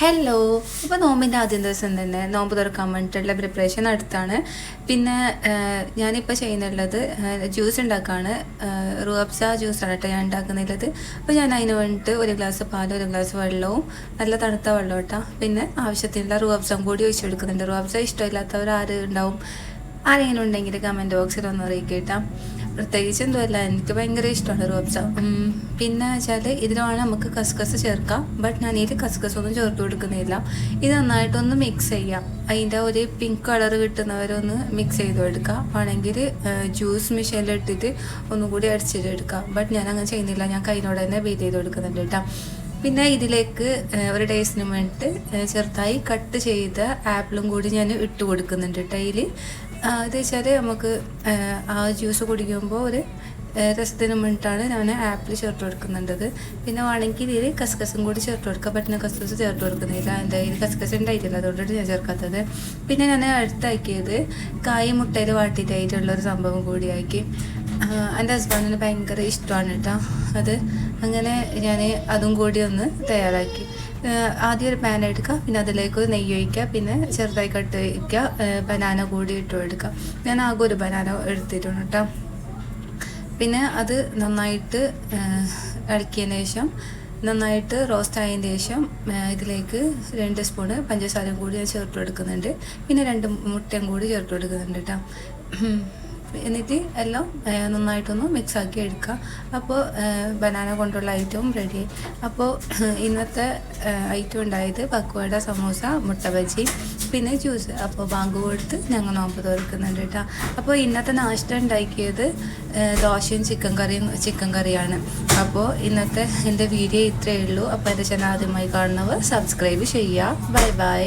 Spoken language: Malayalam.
ഹലോ ഇപ്പോൾ നോമ്പിന്റെ ആദ്യം ദിവസം തന്നെ നോമ്പ് തുറക്കാൻ വേണ്ടിയിട്ടുള്ള പ്രിപ്പറേഷൻ അടുത്താണ്. പിന്നെ ഞാനിപ്പോൾ ചെയ്യുന്നുള്ളത് ജ്യൂസ് ഉണ്ടാക്കുകയാണ് റൂഅബ്സ ജ്യൂസ് കേട്ടോ ഞാൻ ഉണ്ടാക്കുന്നുള്ളത്. അപ്പോൾ ഞാൻ അതിന് വേണ്ടിയിട്ട് ഒരു ഗ്ലാസ് പാലും ഒരു ഗ്ലാസ് വെള്ളവും നല്ല തണുത്ത വെള്ളം കേട്ടോ പിന്നെ ആവശ്യത്തിനുള്ള റൂഅബ്സം കൂടി ഒഴിച്ചു കൊടുക്കുന്നുണ്ട്. റൂഅബ്സ ഇഷ്ടമില്ലാത്തവർ ആര് ഉണ്ടാവും? ആരെങ്കിലും ഉണ്ടെങ്കിൽ കമന്റ് ബോക്സിൽ ഒന്ന് അറിയിക്കുക പ്രത്യേകിച്ച് എന്തുമല്ല എനിക്ക് ഭയങ്കര ഇഷ്ടമാണ് റോബ്സ. പിന്നെ വെച്ചാൽ ഇതിലാണ് നമുക്ക് കസ്കസ് ചേർക്കാം. ബട്ട് ഞാൻ ഇതിൽ കസ്കസ് ഒന്നും ചേർത്ത് കൊടുക്കുന്നില്ല. ഇത് നന്നായിട്ടൊന്ന് മിക്സ് ചെയ്യാം. അതിന്റെ ഒരു പിങ്ക് കളർ കിട്ടുന്നവരൊന്ന് മിക്സ് ചെയ്ത് എടുക്കാം ആണെങ്കിൽ ജ്യൂസ് മിഷീനിലിട്ടിട്ട് ഒന്നുകൂടി അടിച്ചിട്ട് എടുക്കാം ബട്ട് ഞാൻ അങ്ങനെ ചെയ്യുന്നില്ല. ഞാൻ കൈനോട് തന്നെ ബീറ്റ് ചെയ്ത് കൊടുക്കുന്നുണ്ട് കേട്ടോ. പിന്നെ ഇതിലേക്ക് ഒരു ടേസ്റ്റിന് വേണ്ടിയിട്ട് ചെറുതായി കട്ട് ചെയ്ത ആപ്പിളും കൂടി ഞാൻ ഇട്ട് കൊടുക്കുന്നുണ്ട് അതിൽ അത് വെച്ചാൽ നമുക്ക് ആ ജ്യൂസ് കുടിക്കുമ്പോൾ ഒരു രസത്തിന് വേണ്ടിയിട്ടാണ് ഞാൻ ആപ്പിൾ ചേർത്ത് കൊടുക്കുന്നുണ്ടത് പിന്നെ വേണമെങ്കിൽ ഇതിൽ കസ്കസും കൂടി ചേർത്ത് കൊടുക്കാൻ പറ്റുന്ന കസ്കസ് ചേർത്ത് കൊടുക്കുന്നില്ല ഇതിൽ കസ്കസ് ഉണ്ടായിട്ടില്ല. അതുകൊണ്ടാണ് ഞാൻ ചേർക്കാത്തത്. പിന്നെ ഞാൻ അടുത്താക്കിയത് കായ് മുട്ടയിൽ വാട്ടിയിട്ടായിട്ടുള്ള ഒരു സംഭവം കൂടിയാക്കി. എന്റെ ഹസ്ബൻഡിന് ഭയങ്കര ഇഷ്ടമാണ് കേട്ടോ അത്. അങ്ങനെ ഞാൻ അതും കൂടി ഒന്ന് തയ്യാറാക്കി. ആദ്യം ഒരു പാൻ എടുക്കുക പിന്നെ അതിലേക്ക് നെയ്യ് ഒഴിക്കുക പിന്നെ ചെറുതായി കട്ട് വയ്ക്കുക ബനാന കൂടി ഇട്ട് എടുക്കുക ഞാൻ ആകെ ഒരു ബനാന എടുത്തിട്ടുണ്ട് കേട്ടോ പിന്നെ അത് നന്നായിട്ട് ഇളക്കിയതിന് ശേഷം നന്നായിട്ട് റോസ്റ്റ് ആയതിന് ശേഷം ഇതിലേക്ക് രണ്ട് സ്പൂണ് പഞ്ചസാരയും കൂടി ഞാൻ ചേർത്ത് കൊടുക്കുന്നുണ്ട്. പിന്നെ രണ്ട് മുട്ടയും കൂടി ചേർത്ത് കൊടുക്കുന്നുണ്ട് കേട്ടോ എന്നിട്ട് എല്ലാം നന്നായിട്ടൊന്ന് മിക്സാക്കി എടുക്കുക. അപ്പോൾ ബനാന കൊണ്ടുള്ള ഐറ്റവും റെഡി അപ്പോൾ ഇന്നത്തെ ഐറ്റം ഉണ്ടായത് പക്വട സമോസ മുട്ട ബജി പിന്നെ ജ്യൂസ് അപ്പോൾ ബാങ്ക് കൊടുത്ത് ഞങ്ങൾ നോമ്പ് തുറക്കുന്നുണ്ട് കേട്ടോ. അപ്പോൾ ഇന്നത്തെ നാഷ്ട ഉണ്ടാക്കിയത് ദോശയും ചിക്കൻ കറിയും ചിക്കൻ കറിയാണ്. അപ്പോൾ ഇന്നത്തെ എന്റെ വീഡിയോ ഇത്രയേ ഉള്ളൂ. അപ്പോൾ എന്റെ ചാനൽ ആദ്യമായി കാണുന്നവർ സബ്സ്ക്രൈബ് ചെയ്യുക. Bye bye